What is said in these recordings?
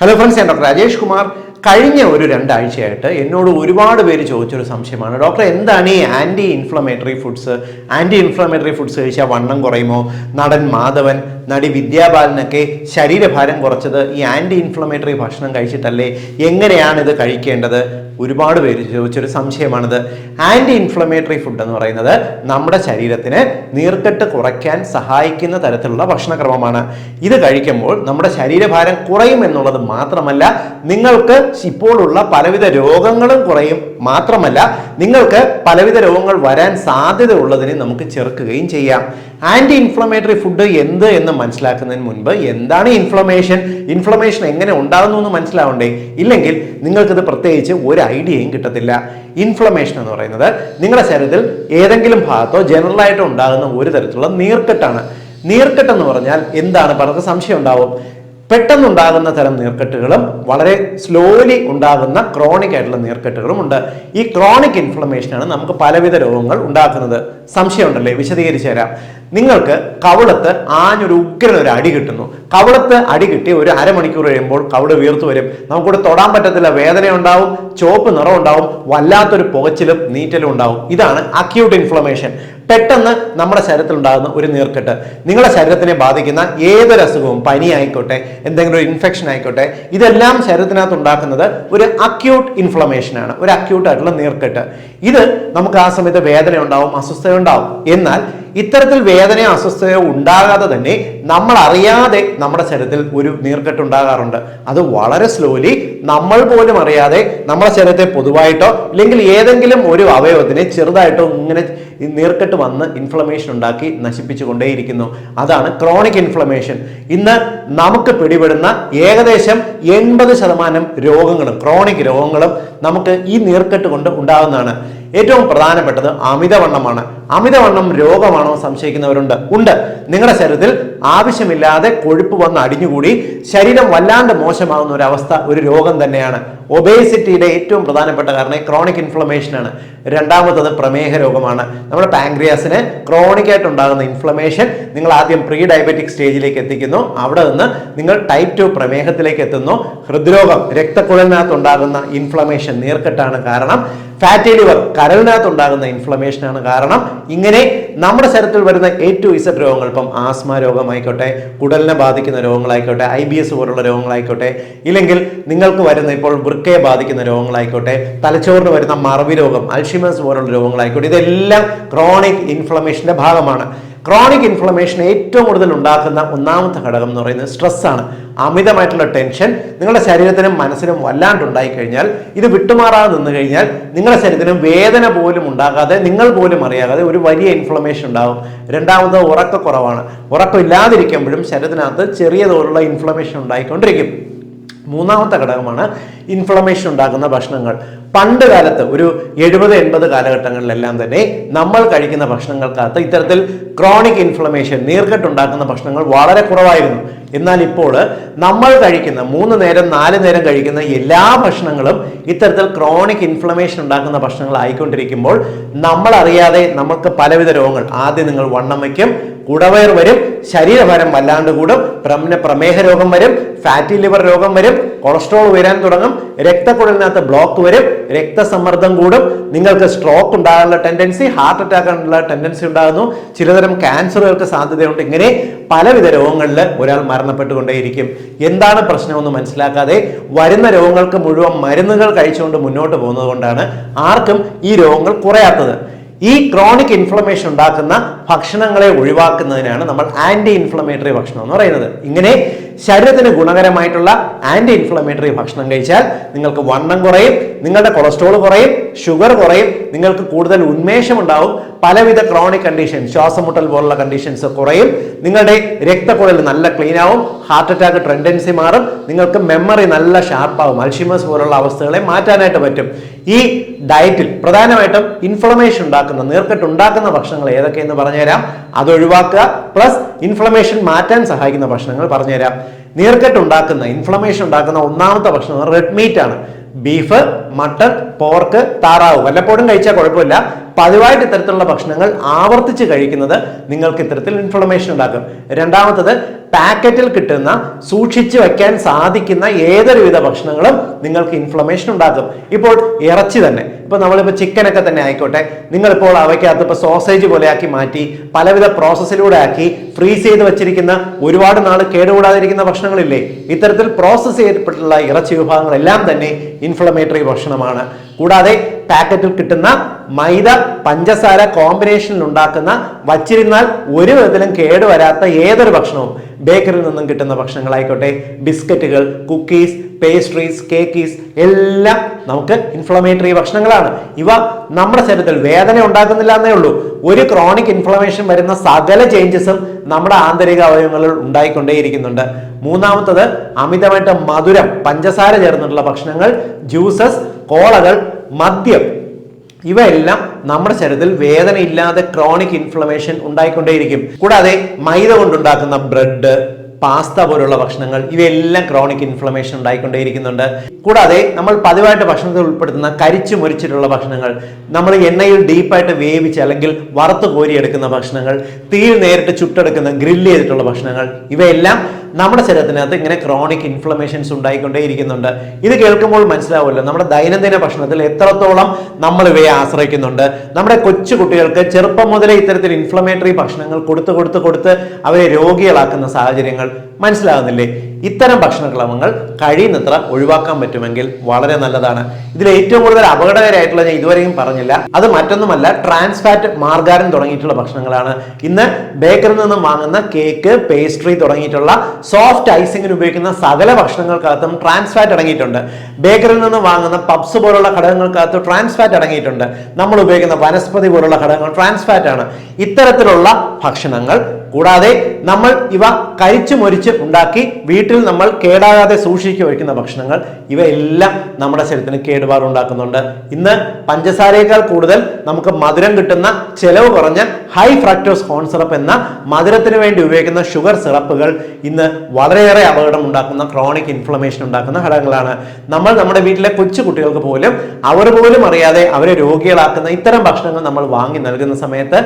Hello friends ഞാൻ doctor Rajesh Kumar. കഴിഞ്ഞ ഒരു രണ്ടാഴ്ചയായിട്ട് എന്നോട് ഒരുപാട് പേര് ചോദിച്ചൊരു സംശയമാണ്. ഡോക്ടർ എന്താണ് ഈ anti inflammatory foods anti inflammatory foods കഴിച്ചാൽ വണ്ണം കുറയുമോ? നടൻ മാധവൻ നടി വിദ്യാബാലനൊക്കെ ശരീരഭാരം കുറച്ചത് ഈ ആന്റി ഇൻഫ്ലമേറ്ററി ഭക്ഷണം കഴിച്ചിട്ടല്ലേ? എങ്ങനെയാണ് ഇത് കഴിക്കേണ്ടത്? ഒരുപാട് പേര് ചോദിച്ചൊരു സംശയമാണിത്. ആന്റി ഇൻഫ്ലമേറ്ററി ഫുഡ് എന്ന് പറയുന്നത് നമ്മുടെ ശരീരത്തിന് നീർക്കെട്ട് കുറയ്ക്കാൻ സഹായിക്കുന്ന തരത്തിലുള്ള ഭക്ഷണക്രമമാണ്. ഇത് കഴിക്കുമ്പോൾ നമ്മുടെ ശരീരഭാരം കുറയും എന്നുള്ളത് മാത്രമല്ല നിങ്ങൾക്ക് ഇപ്പോഴുള്ള പലവിധ രോഗങ്ങളും കുറയും. മാത്രമല്ല നിങ്ങൾക്ക് പലവിധ രോഗങ്ങൾ വരാൻ സാധ്യത ഉള്ളതിനെ നമുക്ക് ചെറുക്കുകയും ചെയ്യാം. ആന്റി ഇൻഫ്ലമേറ്ററി ഫുഡ് എന്ത് എന്ന് മനസ്സിലാക്കുന്നതിന് മുൻപ് എന്താണ് ഇൻഫ്ലമേഷൻ ഇൻഫ്ലമേഷൻ എങ്ങനെ ഉണ്ടാകുന്നു എന്ന് മനസ്സിലാവണ്ടേ? ഇല്ലെങ്കിൽ നിങ്ങൾക്കിത് പ്രത്യേകിച്ച് ഒരു ഐഡിയയും കിട്ടത്തില്ല. ഇൻഫ്ലമേഷൻ എന്ന് പറയുന്നത് നിങ്ങളുടെ ശരീരത്തിൽ ഏതെങ്കിലും ഭാഗത്തോ ജനറൽ ജനറലായിട്ടോ ഉണ്ടാകുന്ന ഒരു തരത്തിലുള്ള നീർക്കെട്ടാണ്. നീർക്കെട്ട് എന്ന് പറഞ്ഞാൽ എന്താണ്? പലർക്ക് സംശയം ഉണ്ടാവും. പെട്ടെന്നുണ്ടാകുന്ന തരം നീർക്കെട്ടുകളും വളരെ സ്ലോലി ഉണ്ടാകുന്ന ക്രോണിക് ആയിട്ടുള്ള നീർക്കെട്ടുകളും ഉണ്ട്. ഈ ക്രോണിക് ഇൻഫ്ലമേഷനാണ് നമുക്ക് പലവിധ രോഗങ്ങൾ ഉണ്ടാക്കുന്നത്. സംശയമുണ്ടല്ലേ? വിശദീകരിച്ചു തരാം. നിങ്ങൾക്ക് കവിളത്ത് ആഞ്ഞൊരു ഉഗ്രൻ ഒരു അടി കിട്ടുന്നു. കവിളത്ത് അടി കിട്ടി ഒരു അരമണിക്കൂർ കഴിയുമ്പോൾ കവിൾ വീർത്തു വരും. നമുക്കിവിടെ തൊടാൻ പറ്റത്തില്ല. വേദന ഉണ്ടാവും ചുവപ്പ് നിറം ഉണ്ടാവും വല്ലാത്തൊരു പുകച്ചിലും നീറ്റലും ഉണ്ടാവും. ഇതാണ് അക്യൂട്ട് ഇൻഫ്ലമേഷൻ പെട്ടെന്ന് നമ്മുടെ ശരീരത്തിൽ ഉണ്ടാകുന്ന ഒരു നീർക്കെട്ട്. നിങ്ങളുടെ ശരീരത്തിനെ ബാധിക്കുന്ന ഏതൊരു അസുഖവും പനി ആയിക്കോട്ടെ എന്തെങ്കിലും ഒരു ഇൻഫെക്ഷൻ ആയിക്കോട്ടെ ഇതെല്ലാം ശരീരത്തിനകത്ത് ഉണ്ടാക്കുന്നത് ഒരു അക്യൂട്ട് ഇൻഫ്ലമേഷൻ ആണ്. ഒരു അക്യൂട്ട് ആയിട്ടുള്ള നീർക്കെട്ട്. ഇത് നമുക്ക് ആ സമയത്ത് വേദന ഉണ്ടാവും അസ്വസ്ഥത ഉണ്ടാവും എന്നാൽ ഇത്തരത്തിൽ വേദനയോ അസ്വസ്ഥതയോ ഉണ്ടാകാതെ തന്നെ നമ്മൾ അറിയാതെ നമ്മുടെ ശരീരത്തിൽ ഒരു നീർക്കെട്ട് ഉണ്ടാകാറുണ്ട്. അത് വളരെ സ്ലോലി നമ്മൾ പോലും അറിയാതെ നമ്മുടെ ശരീരത്തെ പൊതുവായിട്ടോ അല്ലെങ്കിൽ ഏതെങ്കിലും ഒരു അവയവത്തിനെ ചെറുതായിട്ടോ ഇങ്ങനെ നീർക്കെട്ട് വന്ന് ഇൻഫ്ലമേഷൻ ഉണ്ടാക്കി നശിപ്പിച്ചുകൊണ്ടേയിരിക്കുന്നു. അതാണ് ക്രോണിക് ഇൻഫ്ലമേഷൻ ഇന്ന് നമുക്ക് പിടിപെടുന്ന ഏകദേശം എൺപത് ശതമാനം രോഗങ്ങളും ക്രോണിക് രോഗങ്ങളും നമുക്ക് ഈ നീർക്കെട്ട് കൊണ്ട് ഉണ്ടാകുന്നതാണ്. ഏറ്റവും പ്രധാനപ്പെട്ടത് അമിതവണ്ണമാണ്. അമിതവണ്ണം രോഗമാണോ സംശയിക്കുന്നവരുണ്ട്. ഉണ്ട്. നിങ്ങളുടെ ശരീരത്തിൽ ആവശ്യമില്ലാതെ കൊഴുപ്പ് വന്ന് അടിഞ്ഞുകൂടി ശരീരം വല്ലാണ്ട് മോശമാകുന്ന ഒരു അവസ്ഥ ഒരു രോഗം തന്നെയാണ്. ഒബേസിറ്റിയുടെ ഏറ്റവും പ്രധാനപ്പെട്ട കാരണം ക്രോണിക് ഇൻഫ്ലമേഷൻ ആണ് രണ്ടാമത്തത് പ്രമേഹ രോഗമാണ്. നമ്മുടെ പാങ്ക്രിയാസിന് ക്രോണിക് ആയിട്ട് ഉണ്ടാകുന്ന ഇൻഫ്ലമേഷൻ നിങ്ങൾ ആദ്യം പ്രീ ഡയബറ്റിക് സ്റ്റേജിലേക്ക് എത്തിക്കുന്നു. അവിടെ നിന്ന് നിങ്ങൾ ടൈപ്പ് ടു പ്രമേഹത്തിലേക്ക് എത്തുന്നു. ഹൃദ്രോഗം രക്തക്കുഴലിനകത്ത് ഉണ്ടാകുന്ന ഇൻഫ്ലമേഷൻ നീർക്കെട്ടാണ് കാരണം. ഫാറ്റി ലിവർ കരളിനകത്ത് ഉണ്ടാകുന്ന ഇൻഫ്ലമേഷൻ ആണ് കാരണം ഇങ്ങനെ നമ്മുടെ ശരീരത്തിൽ വരുന്ന എ ടു ഇസഡ് രോഗങ്ങൾ ഇപ്പം ആസ്മ രോഗമായിക്കോട്ടെ കുടലിനെ ബാധിക്കുന്ന രോഗങ്ങളായിക്കോട്ടെ ഐ ബി എസ് പോലുള്ള രോഗങ്ങളായിക്കോട്ടെ ഇല്ലെങ്കിൽ നിങ്ങൾക്ക് വരുന്ന ഇപ്പോൾ വൃക്കയെ ബാധിക്കുന്ന രോഗങ്ങളായിക്കോട്ടെ തലച്ചോറിന് വരുന്ന മറവി രോഗം അൽഷിമസ് പോലുള്ള രോഗങ്ങളായിക്കോട്ടെ ഇതെല്ലാം ക്രോണിക് ഇൻഫ്ലമേഷന്റെ ഭാഗമാണ്. ക്രോണിക് ഇൻഫ്ലമേഷൻ ഏറ്റവും കൂടുതൽ ഉണ്ടാക്കുന്ന ഒന്നാമത്തെ ഘടകം എന്ന് പറയുന്നത് സ്ട്രെസ്സാണ് അമിതമായിട്ടുള്ള ടെൻഷൻ നിങ്ങളുടെ ശരീരത്തിനും മനസ്സിനും വല്ലാണ്ടുണ്ടായി കഴിഞ്ഞാൽ ഇത് വിട്ടുമാറാതെ നിന്ന് കഴിഞ്ഞാൽ നിങ്ങളുടെ ശരീരത്തിന് വേദന പോലും ഉണ്ടാകാതെ നിങ്ങൾ പോലും അറിയാതെ ഒരു വലിയ ഇൻഫ്ലമേഷൻ ഉണ്ടാകും രണ്ടാമത് ഉറക്കക്കുറവാണ്. ഉറക്കം ഇല്ലാതിരിക്കുമ്പോഴും ശരീരത്തിനകത്ത് ചെറിയ തോതിലുള്ള ഇൻഫ്ലമേഷൻ ഉണ്ടായിക്കൊണ്ടിരിക്കും. മൂന്നാമത്തെ ഘടകമാണ് ഇൻഫ്ലമേഷൻ ഉണ്ടാക്കുന്ന ഭക്ഷണങ്ങൾ. പണ്ട് കാലത്ത് ഒരു എഴുപത് എൺപത് കാലഘട്ടങ്ങളിലെല്ലാം തന്നെ നമ്മൾ കഴിക്കുന്ന ഭക്ഷണങ്ങൾക്കകത്ത് ഇത്തരത്തിൽ ക്രോണിക് ഇൻഫ്ലമേഷൻ നീർക്കെട്ടുണ്ടാക്കുന്ന ഭക്ഷണങ്ങൾ വളരെ കുറവായിരുന്നു. എന്നാൽ ഇപ്പോൾ നമ്മൾ കഴിക്കുന്ന മൂന്ന് നേരം നാല് നേരം കഴിക്കുന്ന എല്ലാ ഭക്ഷണങ്ങളും ഇത്തരത്തിൽ ക്രോണിക് ഇൻഫ്ലമേഷൻ ഉണ്ടാക്കുന്ന ഭക്ഷണങ്ങൾ ആയിക്കൊണ്ടിരിക്കുമ്പോൾ നമ്മൾ അറിയാതെ നമുക്ക് പലവിധ രോഗങ്ങൾ. ആദ്യം നിങ്ങൾ വണ്ണം വയ്ക്കും കുടവയർ വരും ശരീരഭാരം വല്ലാണ്ട് കൂടും പ്രമ പ്രമേഹ രോഗം വരും ഫാറ്റി ലിവർ രോഗം വരും കൊളസ്ട്രോൾ വരാൻ തുടങ്ങും രക്തക്കുഴലിനകത്ത് ബ്ലോക്ക് വരും രക്തസമ്മർദ്ദം കൂടും നിങ്ങൾക്ക് സ്ട്രോക്ക് ഉണ്ടാകാനുള്ള ടെൻഡൻസി ഹാർട്ട് അറ്റാക്ക് ഉള്ള ടെൻഡൻസി ഉണ്ടാകുന്നു. ചിലതരം ക്യാൻസറുകൾക്ക് സാധ്യതയുണ്ട്. ഇങ്ങനെ പലവിധ രോഗങ്ങളിൽ ഒരാൾ മരണപ്പെട്ടുകൊണ്ടേയിരിക്കും. എന്താണ് പ്രശ്നമെന്ന് മനസ്സിലാക്കാതെ വരുന്ന രോഗങ്ങൾക്ക് മുഴുവൻ മരുന്നുകൾ കഴിച്ചുകൊണ്ട് മുന്നോട്ട് പോകുന്നത് കൊണ്ടാണ് ആർക്കും ഈ രോഗങ്ങൾ കുറയാത്തത്. ഈ ക്രോണിക് ഇൻഫ്ലമേഷൻ ഉണ്ടാക്കുന്ന ഭക്ഷണങ്ങളെ ഒഴിവാക്കുന്നതിനാണ് നമ്മൾ ആന്റി ഇൻഫ്ലമേറ്ററി ഭക്ഷണം എന്ന് പറയുന്നത്. ഇങ്ങനെ ശരീരത്തിന് ഗുണകരമായിട്ടുള്ള ആന്റി ഇൻഫ്ലമേറ്ററി ഭക്ഷണം കഴിച്ചാൽ നിങ്ങൾക്ക് വണ്ണം കുറയും നിങ്ങളുടെ കൊളസ്ട്രോൾ കുറയും ഷുഗർ കുറയും നിങ്ങൾക്ക് കൂടുതൽ ഉന്മേഷം ഉണ്ടാവും പലവിധ ക്രോണിക് കണ്ടീഷൻ ശ്വാസമുട്ടൽ പോലുള്ള കണ്ടീഷൻസ് കുറയും. നിങ്ങളുടെ രക്തക്കുഴൽ നല്ല ക്ലീൻ ആവും ഹാർട്ട് അറ്റാക്ക് ട്രെൻഡൻസി മാറും. നിങ്ങൾക്ക് മെമ്മറി നല്ല ഷാർപ്പാവും അൽഷിമസ് പോലുള്ള അവസ്ഥകളെ മാറ്റാനായിട്ട് പറ്റും. ഈ ഡയറ്റിൽ പ്രധാനമായിട്ടും ഇൻഫ്ലമേഷൻ ഉണ്ടാക്കുന്ന നീർക്കെട്ട് ഉണ്ടാക്കുന്ന ഭക്ഷണങ്ങൾ ഏതൊക്കെയെന്ന് പറഞ്ഞുതരാം. അത് ഒഴിവാക്കുക പ്ലസ് ഇൻഫ്ലമേഷൻ മാറ്റാൻ സഹായിക്കുന്ന ഭക്ഷണങ്ങൾ പറഞ്ഞുതരാം. നീർക്കെട്ട് ഉണ്ടാക്കുന്ന ഇൻഫ്ലമേഷൻ ഉണ്ടാക്കുന്ന ഒന്നാമത്തെ ഭക്ഷണം റെഡ് മീറ്റ് ആണ്. ബീഫ് മട്ടൺ പോർക്ക് താറാവ്. വല്ലപ്പോഴും കഴിച്ചാൽ കുഴപ്പമില്ല. പതിവായിട്ട് ഇത്തരത്തിലുള്ള ഭക്ഷണങ്ങൾ ആവർത്തിച്ച് കഴിക്കുന്നത് നിങ്ങൾക്ക് ഇത്തരത്തിൽ ഇൻഫ്ലമേഷൻ ഉണ്ടാക്കും. രണ്ടാമത്തത് പാക്കറ്റിൽ കിട്ടുന്ന സൂക്ഷിച്ചു വെക്കാൻ സാധിക്കുന്ന ഏതൊരുവിധ ഭക്ഷണങ്ങളും നിങ്ങൾക്ക് ഇൻഫ്ലമേഷൻ ഉണ്ടാക്കും. ഇപ്പോൾ ഇറച്ചി തന്നെ. ഇപ്പൊ നമ്മളിപ്പോൾ ചിക്കനൊക്കെ തന്നെ ആയിക്കോട്ടെ. നിങ്ങളിപ്പോൾ അവയ്ക്കകത്ത് ഇപ്പോൾ സോസേജ് പോലെ ആക്കി മാറ്റി പലവിധ പ്രോസസ്സിലൂടെ ആക്കി ഫ്രീസ് ചെയ്ത് വെച്ചിരിക്കുന്ന ഒരുപാട് നാൾ കേടുകൂടാതിരിക്കുന്ന ഭക്ഷണങ്ങളില്ലേ? ഇത്തരത്തിൽ പ്രോസസ്സ് ചെയ്യപ്പെട്ടുള്ള ഇറച്ചി വിഭാഗങ്ങളെല്ലാം തന്നെ ഇൻഫ്ലമേറ്ററി ഭക്ഷണമാണ്. കൂടാതെ പാക്കറ്റിൽ കിട്ടുന്ന മൈദ പഞ്ചസാര കോമ്പിനേഷനിൽ ഉണ്ടാക്കുന്ന വച്ചിരുന്നാൽ ഒരു വിധത്തിലും കേടുവരാത്ത ഏതൊരു ഭക്ഷണവും ബേക്കറിയിൽ നിന്നും കിട്ടുന്ന ഭക്ഷണങ്ങളായിക്കോട്ടെ ബിസ്ക്കറ്റുകൾ കുക്കീസ് പേസ്ട്രീസ് കേക്കീസ് എല്ലാം നമുക്ക് ഇൻഫ്ലമേറ്ററി ഭക്ഷണങ്ങളാണ്. ഇവ നമ്മുടെ ശരീരത്തിൽ വേദന ഉണ്ടാക്കുന്നില്ല എന്നേ ഉള്ളൂ. ഒരു ക്രോണിക് ഇൻഫ്ലമേഷൻ വരുന്ന സകല ചേഞ്ചസും നമ്മുടെ ആന്തരിക അവയവങ്ങളിൽ ഉണ്ടായിക്കൊണ്ടേയിരിക്കുന്നുണ്ട്. മൂന്നാമത്തത് അമിതമായിട്ട് മധുരം പഞ്ചസാര ചേർന്നിട്ടുള്ള ഭക്ഷണങ്ങൾ ജ്യൂസസ് കോളകൾ മദ്യം. ഇവയെല്ലാം നമ്മുടെ ശരീരത്തിൽ വേദനയില്ലാതെ ക്രോണിക് ഇൻഫ്ലമേഷൻ ഉണ്ടായിക്കൊണ്ടേയിരിക്കും. കൂടാതെ മൈദ കൊണ്ടുണ്ടാക്കുന്ന ബ്രെഡ് പാസ്ത പോലുള്ള ഭക്ഷണങ്ങൾ ഇവയെല്ലാം ക്രോണിക് ഇൻഫ്ലമേഷൻ ഉണ്ടായിക്കൊണ്ടേയിരിക്കുന്നുണ്ട്. കൂടാതെ നമ്മൾ പതിവായിട്ട് ഭക്ഷണത്തിൽ ഉൾപ്പെടുത്തുന്ന കരിച്ചു മുരിച്ചിട്ടുള്ള ഭക്ഷണങ്ങൾ നമ്മൾ എണ്ണയിൽ ഡീപ്പായിട്ട് വേവിച്ച് അല്ലെങ്കിൽ വറുത്ത് കോരിയെടുക്കുന്ന ഭക്ഷണങ്ങൾ തീയിൽ നേരിട്ട് ചുട്ടെടുക്കുന്ന ഗ്രില്ല് ചെയ്തിട്ടുള്ള ഭക്ഷണങ്ങൾ ഇവയെല്ലാം നമ്മുടെ ശരീരത്തിനകത്ത് ഇങ്ങനെ ക്രോണിക് ഇൻഫ്ലമേഷൻസ് ഉണ്ടായിക്കൊണ്ടേയിരിക്കുന്നുണ്ട്. ഇത് കേൾക്കുമ്പോൾ മനസ്സിലാവുമല്ലോ നമ്മുടെ ദൈനംദിന ഭക്ഷണത്തിൽ എത്രത്തോളം നമ്മൾ ഇവയെ ആശ്രയിക്കുന്നുണ്ട്. നമ്മുടെ കൊച്ചു കുട്ടികൾക്ക് ചെറുപ്പം മുതലേ ഇത്തരത്തിൽ ഇൻഫ്ലമേറ്ററി ഭക്ഷണങ്ങൾ കൊടുത്ത് കൊടുത്ത് കൊടുത്ത് അവരെ രോഗികളാക്കുന്ന സാഹചര്യങ്ങൾ മനസ്സിലാകുന്നില്ലേ? ഇത്തരം ഭക്ഷണക്രമങ്ങൾ കഴിയുന്നത്ര ഒഴിവാക്കാൻ പറ്റുമെങ്കിൽ വളരെ നല്ലതാണ്. ഇതിൽ ഏറ്റവും കൂടുതൽ അപകടകരമായിട്ടുള്ള ഞാൻ ഇതുവരെയും പറഞ്ഞില്ല. അത് മറ്റൊന്നുമല്ല ട്രാൻസ് ഫാറ്റ് മാർഗാരൻ തുടങ്ങിയിട്ടുള്ള ഭക്ഷണങ്ങളാണ്. ഇന്ന് ബേക്കറിൽ നിന്നും വാങ്ങുന്ന കേക്ക് പേസ്ട്രി തുടങ്ങിയിട്ടുള്ള സോഫ്റ്റ് ഐസിങ്ങിന് ഉപയോഗിക്കുന്ന സകല ഭക്ഷണങ്ങൾക്കകത്തും ട്രാൻസ് ഫാറ്റ് അടങ്ങിയിട്ടുണ്ട്. ബേക്കറിൽ നിന്നും വാങ്ങുന്ന പബ്സ് പോലുള്ള ഘടകങ്ങൾക്കകത്ത് ട്രാൻസ് ഫാറ്റ് അടങ്ങിയിട്ടുണ്ട്. നമ്മൾ ഉപയോഗിക്കുന്ന വനസ്പതി പോലുള്ള ഘടകങ്ങൾ ട്രാൻസ് ഫാറ്റ് ആണ്. ഇത്തരത്തിലുള്ള ഭക്ഷണങ്ങൾ കൂടാതെ നമ്മൾ ഇവ കരിച്ചു മൊരിച്ച് ഉണ്ടാക്കി വീട്ടിൽ നമ്മൾ കേടാകാതെ സൂക്ഷിച്ചു വയ്ക്കുന്ന ഭക്ഷണങ്ങൾ ഇവയെല്ലാം നമ്മുടെ ശരീരത്തിന് കേടുപാട് ഉണ്ടാക്കുന്നുണ്ട്. ഇന്ന് പഞ്ചസാരയേക്കാൾ കൂടുതൽ നമുക്ക് മധുരം കിട്ടുന്ന ചെലവ് കുറഞ്ഞ ഹൈ ഫ്രാക്ടോസ് കോൺ സിറപ്പ് എന്ന മധുരത്തിന് വേണ്ടി ഉപയോഗിക്കുന്ന ഷുഗർ സിറപ്പുകൾ ഇന്ന് വളരെയേറെ അപകടം ഉണ്ടാക്കുന്ന ക്രോണിക് ഇൻഫ്ലമേഷൻ ഉണ്ടാക്കുന്ന ഘടകങ്ങളാണ്. നമ്മൾ നമ്മുടെ വീട്ടിലെ കൊച്ചു കുട്ടികൾക്ക് പോലും അവർ പോലും അറിയാതെ അവരെ രോഗികളാക്കുന്ന ഇത്തരം ഭക്ഷണങ്ങൾ നമ്മൾ വാങ്ങി നൽകുന്ന സമയത്ത്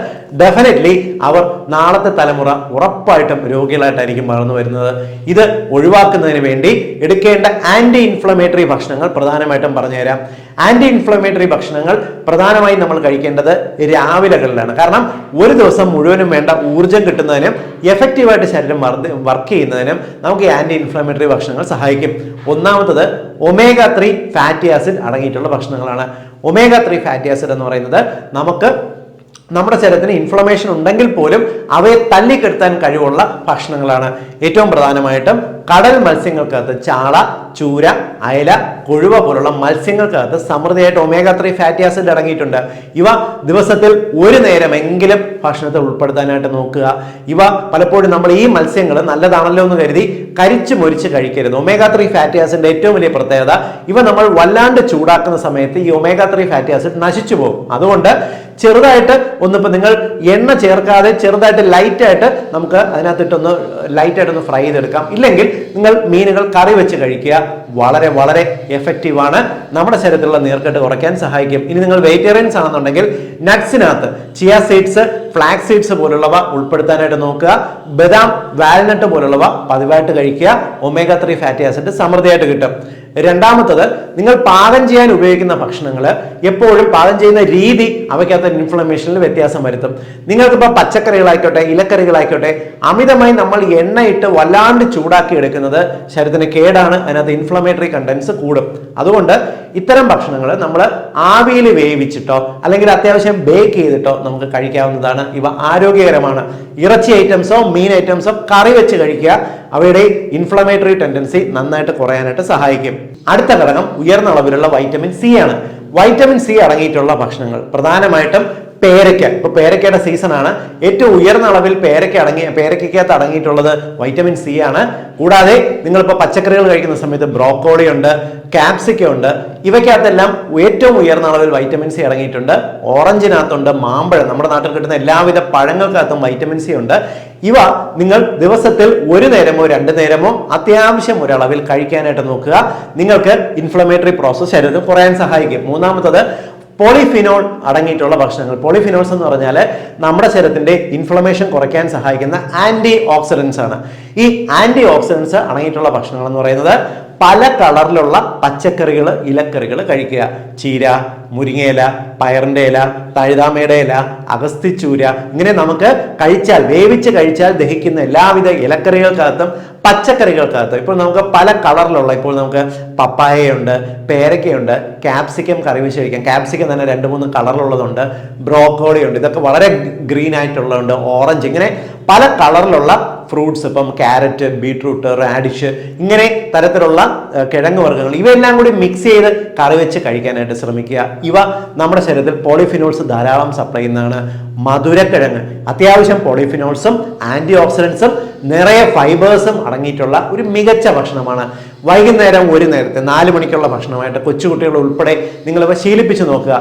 ഡെഫിനറ്റ്ലി അവർ നാളത്തെ തലമുറ ഉറപ്പായിട്ടും രോഗികളായിട്ടായിരിക്കും വളർന്നു വരുന്നത്. ഇത് ഒഴിവാക്കുന്നതിന് വേണ്ടി എടുക്കേണ്ട ആന്റി ഇൻഫ്ലമേറ്ററി ഭക്ഷണങ്ങൾ പ്രധാനമായിട്ടും പറഞ്ഞുതരാം. ആന്റി ഇൻഫ്ലമേറ്ററി ഭക്ഷണങ്ങൾ പ്രധാനമായും നമ്മൾ കഴിക്കേണ്ടത് രാവിലകളിലാണ്. കാരണം ഒരു ദിവസം മുഴുവനും വേണ്ട ഊർജം കിട്ടുന്നതിനും എഫക്റ്റീവായിട്ട് ശരീരം വർക്ക് ചെയ്യുന്നതിനും നമുക്ക് ഈ ആന്റി ഇൻഫ്ലമേറ്ററി ഭക്ഷണങ്ങൾ സഹായിക്കും. ഒന്നാമത്തത് ഒമേഗ ത്രീ ഫാറ്റി ആസിഡ് അടങ്ങിയിട്ടുള്ള ഭക്ഷണങ്ങളാണ്. ഒമേഗ ത്രീ ഫാറ്റി ആസിഡ് എന്ന് പറയുന്നത് നമുക്ക് നമ്മുടെ ശരീരത്തിന് ഇൻഫ്ലമേഷൻ ഉണ്ടെങ്കിൽ പോലും അവയെ തല്ലിക്കെടുത്താൻ കഴിവുള്ള ഭക്ഷണങ്ങളാണ്. ഏറ്റവും പ്രധാനമായിട്ടും കടൽ മത്സ്യങ്ങൾക്കകത്ത് ചാള ചൂര അയല കൊഴുവ പോലുള്ള മത്സ്യങ്ങൾക്കകത്ത് സമൃദ്ധിയായിട്ട് ഒമേഗ ത്രീ ഫാറ്റി ആസിഡ് അടങ്ങിയിട്ടുണ്ട്. ഇവ ദിവസത്തിൽ ഒരു നേരമെങ്കിലും ഭക്ഷണത്തിൽ ഉൾപ്പെടുത്താനായിട്ട് നോക്കുക. ഇവ പലപ്പോഴും നമ്മൾ ഈ മത്സ്യങ്ങൾ നല്ലതാണല്ലോ എന്ന് കരുതി കരിച്ചു മൊരിച്ച് കഴിക്കരുത്. ഒമേഗ ത്രീ ഫാറ്റി ആസിഡിന്റെ ഏറ്റവും വലിയ പ്രത്യേകത ഇവ നമ്മൾ വല്ലാണ്ട് ചൂടാക്കുന്ന സമയത്ത് ഈ ഒമേഗ ത്രീ ഫാറ്റി ആസിഡ് നശിച്ചു പോകും. അതുകൊണ്ട് ചെറുതായിട്ട് ഒന്നിപ്പോൾ നിങ്ങൾ എണ്ണ ചേർക്കാതെ ചെറുതായിട്ട് ലൈറ്റായിട്ട് നമുക്ക് അതിനകത്തിട്ടൊന്ന് ലൈറ്റായിട്ടൊന്ന് ഫ്രൈ ചെയ്തെടുക്കാം. ഇല്ലെങ്കിൽ നിങ്ങൾ മീനുകൾ കറി വെച്ച് കഴിക്കുക. വളരെ വളരെ എഫക്റ്റീവാണ് നമ്മുടെ ശരീരത്തിലുള്ള നീർക്കെട്ട് കുറയ്ക്കാൻ സഹായിക്കും. ഇനി നിങ്ങൾ വെജിറ്റേറിയൻസ് ആണെന്നുണ്ടെങ്കിൽ നട്ട്സിനകത്ത് ചിയ സീഡ്സ് ഫ്ലാക്സ് സീഡ്സ് പോലുള്ളവ ഉൾപ്പെടുത്താനായിട്ട് നോക്കുക. ബദാം വാൽനട്ട് പോലുള്ളവ പതിവായിട്ട് കഴിക്കുക. ഒമേഗ ത്രീ ഫാറ്റി ആസിഡ് സമൃദ്ധിയായിട്ട് കിട്ടും. രണ്ടാമത്തത് നിങ്ങൾ പാകം ചെയ്യാൻ ഉപയോഗിക്കുന്ന ഭക്ഷണങ്ങൾ എപ്പോഴും പാകം ചെയ്യുന്ന രീതി അവയ്ക്കകത്ത് ഇൻഫ്ലമേഷനിൽ വ്യത്യാസം വരുത്തും. നിങ്ങൾക്കിപ്പോൾ പച്ചക്കറികളായിക്കോട്ടെ ഇലക്കറികളായിക്കോട്ടെ അമിതമായി നമ്മൾ എണ്ണയിട്ട് വല്ലാണ്ട് ചൂടാക്കി എടുക്കുന്നത് ശരീരത്തിന് കേടാണ്. അതിനകത്ത് ഇൻഫ്ലമേറ്ററി കണ്ടൻസ് കൂടും. അതുകൊണ്ട് ഇത്തരം ഭക്ഷണങ്ങൾ നമ്മൾ ആവിയിൽ വേവിച്ചിട്ടോ അല്ലെങ്കിൽ അത്യാവശ്യം ബേക്ക് ചെയ്തിട്ടോ നമുക്ക് കഴിക്കാവുന്നതാണ് ഇവ ആരോഗ്യകരമാണ്. ഇറച്ചി ഐറ്റംസോ മീൻ ഐറ്റംസോ കറി വെച്ച് കഴിക്കുക. അവയുടെ ഇൻഫ്ലമേറ്ററി ടെൻഡൻസി നന്നായിട്ട് കുറയാനായിട്ട് സഹായിക്കും. അടുത്ത ഘടകം ഉയർന്ന അളവിലുള്ള വൈറ്റമിൻ സി ആണ്. വൈറ്റമിൻ സി അടങ്ങിയിട്ടുള്ള ഭക്ഷണങ്ങൾ. പ്രധാനമായിട്ടും പേരയ്ക്ക. ഇപ്പൊ പേരയ്ക്കയുടെ സീസണാണ് ഏറ്റവും ഉയർന്ന അളവിൽ പേരയ്ക്ക അടങ്ങി പേരയ്ക്കകത്ത് അടങ്ങിയിട്ടുള്ളത് വൈറ്റമിൻ സി ആണ്. കൂടാതെ നിങ്ങളിപ്പോൾ പച്ചക്കറികൾ കഴിക്കുന്ന സമയത്ത് ബ്രോക്കോളി ഉണ്ട് ക്യാപ്സിക്ക ഉണ്ട്. ഇവയ്ക്കകത്തെല്ലാം ഏറ്റവും ഉയർന്ന അളവിൽ വൈറ്റമിൻ സി അടങ്ങിയിട്ടുണ്ട്. ഓറഞ്ചിനകത്തുണ്ട് മാമ്പഴം. നമ്മുടെ നാട്ടിൽ കിട്ടുന്ന എല്ലാവിധ പഴങ്ങൾക്കകത്തും വൈറ്റമിൻ സി ഉണ്ട്. ഇവ നിങ്ങൾ ദിവസത്തിൽ ഒരു നേരമോ രണ്ട് നേരമോ അത്യാവശ്യം ഒരളവിൽ കഴിക്കാനായിട്ട് നോക്കുക. നിങ്ങൾക്ക് ഇൻഫ്ലമേറ്ററി പ്രോസസ് ശരീരത്തിൽ കുറയാൻ സഹായിക്കും. മൂന്നാമത്തത് പോളിഫിനോൾ അടങ്ങിയിട്ടുള്ള ഭക്ഷണങ്ങൾ. പോളിഫിനോൾസ് എന്ന് പറഞ്ഞാൽ നമ്മുടെ ശരീരത്തിന്റെ ഇൻഫ്ലമേഷൻ കുറയ്ക്കാൻ സഹായിക്കുന്ന ആന്റി ഓക്സിഡൻസ് ആണ്. ഈ ആന്റി ഓക്സിഡൻസ് അടങ്ങിയിട്ടുള്ള ഭക്ഷണങ്ങൾ എന്ന് പറയുന്നത് പല കളറിലുള്ള പച്ചക്കറികൾ ഇലക്കറികൾ കഴിക്കുക. ചീര മുരിങ്ങയില പയറിന്റെ ഇല തഴുതാമയുടെ ഇല അഗസ്തിച്ചൂര ഇങ്ങനെ നമുക്ക് കഴിച്ചാൽ വേവിച്ച് കഴിച്ചാൽ ദഹിക്കുന്ന എല്ലാവിധ ഇലക്കറികൾക്കകത്തും പച്ചക്കറികൾക്കകത്തും. ഇപ്പോൾ നമുക്ക് പല കളറിലുള്ള ഇപ്പോൾ നമുക്ക് പപ്പായയുണ്ട് പേരക്കയുണ്ട് ക്യാപ്സിക്കം കറി വെച്ച് കഴിക്കാം. ക്യാപ്സിക്കം തന്നെ രണ്ട് മൂന്ന് കളറിലുള്ളതുണ്ട്. ബ്രോക്കോളി ഉണ്ട് ഇതൊക്കെ വളരെ ഗ്രീൻ ആയിട്ടുള്ളതുണ്ട് ഓറഞ്ച്. ഇങ്ങനെ പല കളറിലുള്ള ഫ്രൂട്ട്സ് ഇപ്പം ക്യാരറ്റ് ബീട്രൂട്ട് റാഡിഷ് ഇങ്ങനെ തരത്തിലുള്ള കിഴങ്ങ് വർഗങ്ങൾ ഇവയെല്ലാം കൂടി മിക്സ് ചെയ്ത് കറി വെച്ച് കഴിക്കാനായിട്ട് ശ്രമിക്കുക. ഇവ നമ്മുടെ ശരീരത്തിൽ പോളിഫിനോൾസ് ധാരാളം സപ്ലൈ ചെയ്യുന്നതാണ്. മധുരക്കിഴങ്ങ് അത്യാവശ്യം പോളിഫിനോൾസും ആന്റി ഓക്സിഡൻസും നിറയെ ഫൈബേഴ്സും അടങ്ങിയിട്ടുള്ള ഒരു മികച്ച ഭക്ഷണമാണ്. വൈകുന്നേരം ഒരു നേരത്തെ നാല് മണിക്കുള്ള ഭക്ഷണമായിട്ട് കൊച്ചുകുട്ടികൾ ഉൾപ്പെടെ നിങ്ങളിവ ശീലിപ്പിച്ച് നോക്കുക.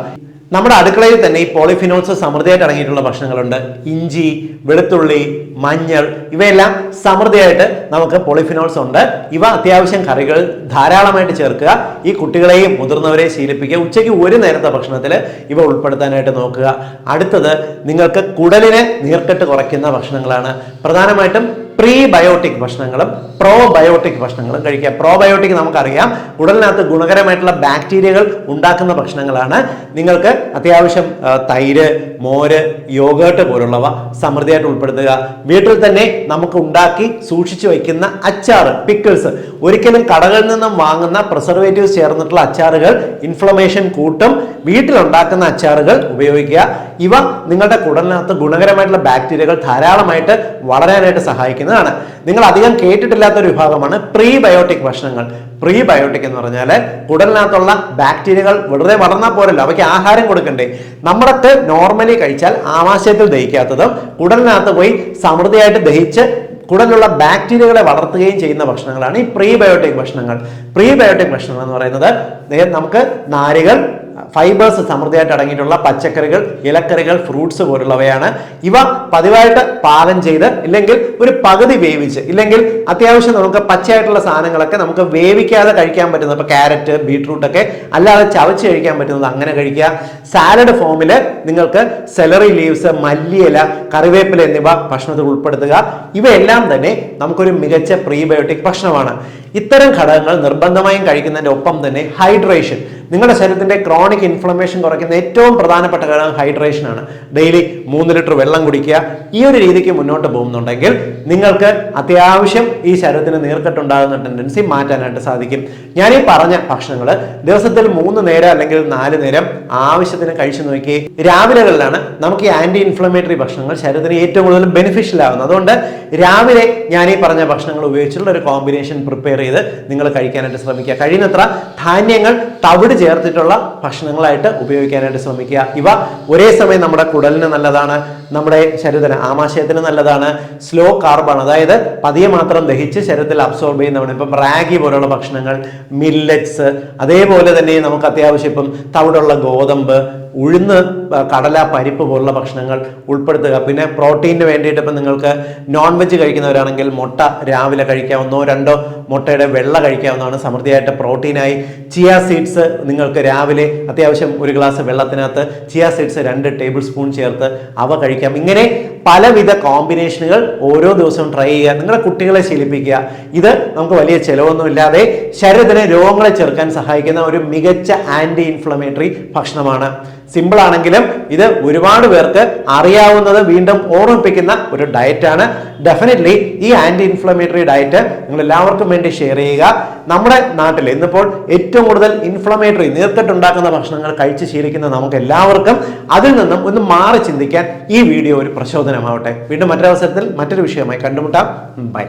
നമ്മുടെ അടുക്കളയിൽ തന്നെ ഈ പോളിഫിനോൾസ് സമൃദ്ധിയായിട്ട് അടങ്ങിയിട്ടുള്ള ഭക്ഷണങ്ങളുണ്ട്. ഇഞ്ചി വെളുത്തുള്ളി മഞ്ഞൾ ഇവയെല്ലാം സമൃദ്ധിയായിട്ട് നമുക്ക് പോളിഫിനോൾസ് ഉണ്ട്. ഇവ അത്യാവശ്യം കറികൾ ധാരാളമായിട്ട് ചേർക്കുക. ഈ കുട്ടികളെയും മുതിർന്നവരെയും ശീലിപ്പിക്കുക. ഉച്ചയ്ക്ക് ഒരു നേരത്തെ ഭക്ഷണത്തിൽ ഇവ ഉൾപ്പെടുത്താനായിട്ട് നോക്കുക. അടുത്തത് നിങ്ങൾക്ക് കുടലിനെ നീർക്കെട്ട് കുറയ്ക്കുന്ന ഭക്ഷണങ്ങളാണ്. പ്രധാനമായിട്ടും പ്രീബയോട്ടിക് ഭക്ഷണങ്ങളും പ്രോബയോട്ടിക് ഭക്ഷണങ്ങളും കഴിക്കുക പ്രോബയോട്ടിക് നമുക്കറിയാം. ഉടലിനകത്ത് ഗുണകരമായിട്ടുള്ള ബാക്ടീരിയകൾ ഉണ്ടാക്കുന്ന ഭക്ഷണങ്ങളാണ്. നിങ്ങൾക്ക് അത്യാവശ്യം തൈര് മോര് യോഗേട്ട് പോലുള്ളവ സമൃദ്ധിയായിട്ട് ഉൾപ്പെടുത്തുക. വീട്ടിൽ തന്നെ നമുക്ക് ഉണ്ടാക്കി സൂക്ഷിച്ചു വയ്ക്കുന്ന അച്ചാർ പിക്കിൾസ് ഒരിക്കലും കടകളിൽ നിന്നും വാങ്ങുന്ന പ്രിസർവേറ്റീവ്സ് ചേർന്നിട്ടുള്ള അച്ചാറുകൾ ഇൻഫ്ലമേഷൻ കൂട്ടും. വീട്ടിലുണ്ടാക്കുന്ന അച്ചാറുകൾ ഉപയോഗിക്കുക. ഇവ നിങ്ങളുടെ കുടലിനകത്ത് ഗുണകരമായിട്ടുള്ള ബാക്ടീരിയകൾ ധാരാളമായിട്ട് വളരാനായിട്ട് സഹായിക്കുന്നതാണ് നിങ്ങൾ അധികം കേട്ടിട്ടില്ലാത്ത ഒരു വിഭാഗമാണ് പ്രീബയോട്ടിക് ഭക്ഷണങ്ങൾ. പ്രീബയോട്ടിക് എന്ന് പറഞ്ഞാൽ കുടലിനകത്തുള്ള ബാക്ടീരിയകൾ വെറുതെ വളർന്നാൽ പോരല്ലോ അവയ്ക്ക് ആഹാരം കൊടുക്കണ്ടേ. നമ്മളത്ത് നോർമലി കഴിച്ചാൽ ആമാശയത്തിൽ ദഹിക്കാത്തതും കുടലിനകത്ത് പോയി സമൃദ്ധിയായിട്ട് ദഹിച്ച് കുടലുള്ള ബാക്ടീരിയകളെ വളർത്തുകയും ചെയ്യുന്ന ഭക്ഷണങ്ങളാണ് ഈ പ്രീബയോട്ടിക് ഭക്ഷണങ്ങൾ. പ്രീബയോട്ടിക് ഭക്ഷണങ്ങൾ എന്ന് പറയുന്നത് നമുക്ക് നാരുകൾ ഫൈബേഴ്സ് സമൃദ്ധിയായിട്ട് അടങ്ങിയിട്ടുള്ള പച്ചക്കറികൾ ഇലക്കറികൾ ഫ്രൂട്ട്സ് പോലുള്ളവയാണ്. ഇവ പതിവായിട്ട് പാകം ചെയ്ത് ഇല്ലെങ്കിൽ ഒരു പകുതി വേവിച്ച് ഇല്ലെങ്കിൽ അത്യാവശ്യം നമുക്ക് പച്ചയായിട്ടുള്ള സാധനങ്ങളൊക്കെ നമുക്ക് വേവിക്കാതെ കഴിക്കാൻ പറ്റുന്നത് ഇപ്പോൾ ക്യാരറ്റ് ബീട്രൂട്ട് ഒക്കെ അല്ലാതെ ചവച്ച് കഴിക്കാൻ പറ്റുന്നത് അങ്ങനെ കഴിക്കുക. സാലഡ് ഫോമിൽ നിങ്ങൾക്ക് സെലറി ലീവ്സ് മല്ലിയില കറിവേപ്പില എന്നിവ ഭക്ഷണത്തിൽ ഉൾപ്പെടുത്തുക. ഇവയെല്ലാം തന്നെ നമുക്കൊരു മികച്ച പ്രീബയോട്ടിക് ഭക്ഷണമാണ്. ഇത്തരം ഘടകങ്ങൾ നിർബന്ധമായും കഴിക്കുന്നതിന്റെ ഒപ്പം തന്നെ ഹൈഡ്രേഷൻ നിങ്ങളുടെ ശരീരത്തിന്റെ ക്രോണിക് ഇൻഫ്ലമേഷൻ കുറയ്ക്കുന്ന ഏറ്റവും പ്രധാനപ്പെട്ട ഘടകം ഹൈഡ്രേഷൻ ആണ്. ഡെയിലി മൂന്ന് ലിറ്റർ വെള്ളം കുടിക്കുക. ഈ ഒരു രീതിക്ക് മുന്നോട്ട് പോകുന്നുണ്ടെങ്കിൽ നിങ്ങൾക്ക് അത്യാവശ്യം ഈ ശരീരത്തിന് നീർക്കെട്ടുണ്ടാകുന്ന ടെൻഡൻസി മാറ്റാനായിട്ട് സാധിക്കും. ഞാൻ ഈ പറഞ്ഞ ഭക്ഷണങ്ങൾ ദിവസത്തിൽ മൂന്ന് നേരം അല്ലെങ്കിൽ നാല് നേരം ആവശ്യത്തിന് കഴിച്ചു നോക്കി. രാവിലെകളിലാണ് നമുക്ക് ഈ ആന്റി ഇൻഫ്ലമേറ്ററി ഭക്ഷണങ്ങൾ ശരീരത്തിന് ഏറ്റവും കൂടുതൽ ബെനിഫിഷ്യൽ ആകുന്നത് അതുകൊണ്ട് രാവിലെ ഞാൻ ഈ പറഞ്ഞ ഭക്ഷണങ്ങൾ ഉപയോഗിച്ചുള്ള ഒരു കോമ്പിനേഷൻ പ്രിപ്പയർ ചെയ്ത് നിങ്ങൾ കഴിക്കാനായിട്ട് ശ്രമിക്കുക. കഴിയുന്നത്ര ധാന്യങ്ങൾ തവിട് ചേർത്തിട്ടുള്ള ഭക്ഷണങ്ങളായിട്ട് ഉപയോഗിക്കാനായിട്ട് ശ്രമിക്കുക. ഇവ ഒരേ സമയം നമ്മുടെ കുടലിന് നല്ലതാണ് നമ്മുടെ ശരീരത്തിന് ആമാശയത്തിന് നല്ലതാണ് സ്ലോ കാർബാണ് അതായത് പതിയെ മാത്രം ദഹിച്ച് ശരീരത്തിൽ അബ്സോർബ് ചെയ്യുന്നതാണ് ഇപ്പം റാഗി പോലുള്ള ഭക്ഷണങ്ങൾ മില്ലറ്റ്സ് അതേപോലെ തന്നെ നമുക്ക് അത്യാവശ്യം ഇപ്പം തവിടുള്ള ഗോതമ്പ് ഉഴുന്ന് കടല പരിപ്പ് പോലുള്ള ഭക്ഷണങ്ങൾ ഉൾപ്പെടുത്തുക. പിന്നെ പ്രോട്ടീനിന് വേണ്ടിയിട്ട് ഇപ്പം നിങ്ങൾക്ക് നോൺ വെജ് കഴിക്കുന്നവരാണെങ്കിൽ മുട്ട രാവിലെ കഴിക്കാവുന്നോ രണ്ടോ മുട്ടയുടെ വെള്ള കഴിക്കാവുന്നതാണ്. സമൃദ്ധിയായിട്ട് പ്രോട്ടീനായി ചിയ സീഡ്സ് നിങ്ങൾക്ക് രാവിലെ അത്യാവശ്യം ഒരു ഗ്ലാസ് വെള്ളത്തിനകത്ത് ചിയ സീഡ്സ് രണ്ട് ടേബിൾ സ്പൂൺ ചേർത്ത് അവ കഴിക്കാം. ഇങ്ങനെ പലവിധ കോമ്പിനേഷനുകൾ ഓരോ ദിവസവും ട്രൈ ചെയ്യുക. നിങ്ങളുടെ കുട്ടികളെ ശീലിപ്പിക്കുക. ഇത് നമുക്ക് വലിയ ചിലവൊന്നുമില്ലാതെ ശരീരത്തിലെ രോഗങ്ങളെ ചെറുക്കാൻ സഹായിക്കുന്ന ഒരു മികച്ച ആന്റി ഇൻഫ്ലമേറ്ററി ഭക്ഷണമാണ്. സിമ്പിൾ ആണെങ്കിലും ഇത് ഒരുപാട് പേർക്ക് അറിയാവുന്നത് വീണ്ടും ഓർമ്മിപ്പിക്കുന്ന ഒരു ഡയറ്റാണ് ഡെഫിനറ്റ്ലി ഈ ആന്റി ഇൻഫ്ലമേറ്ററി ഡയറ്റ് നിങ്ങൾ എല്ലാവർക്കും വേണ്ടി ഷെയർ ചെയ്യുക. നമ്മുടെ നാട്ടിൽ ഇന്നിപ്പോൾ ഏറ്റവും കൂടുതൽ ഇൻഫ്ലമേറ്ററി നീർക്കെട്ടുണ്ടാക്കുന്ന ഭക്ഷണങ്ങൾ കഴിച്ച് ശീലിക്കുന്ന നമുക്ക് എല്ലാവർക്കും അതിൽ നിന്നും ഒന്ന് മാറി ചിന്തിക്കാൻ ഈ വീഡിയോ ഒരു പ്രചോദനമാവട്ടെ. വീണ്ടും മറ്റൊരവസരത്തിൽ മറ്റൊരു വിഷയമായി കണ്ടുമുട്ടാം. ബൈ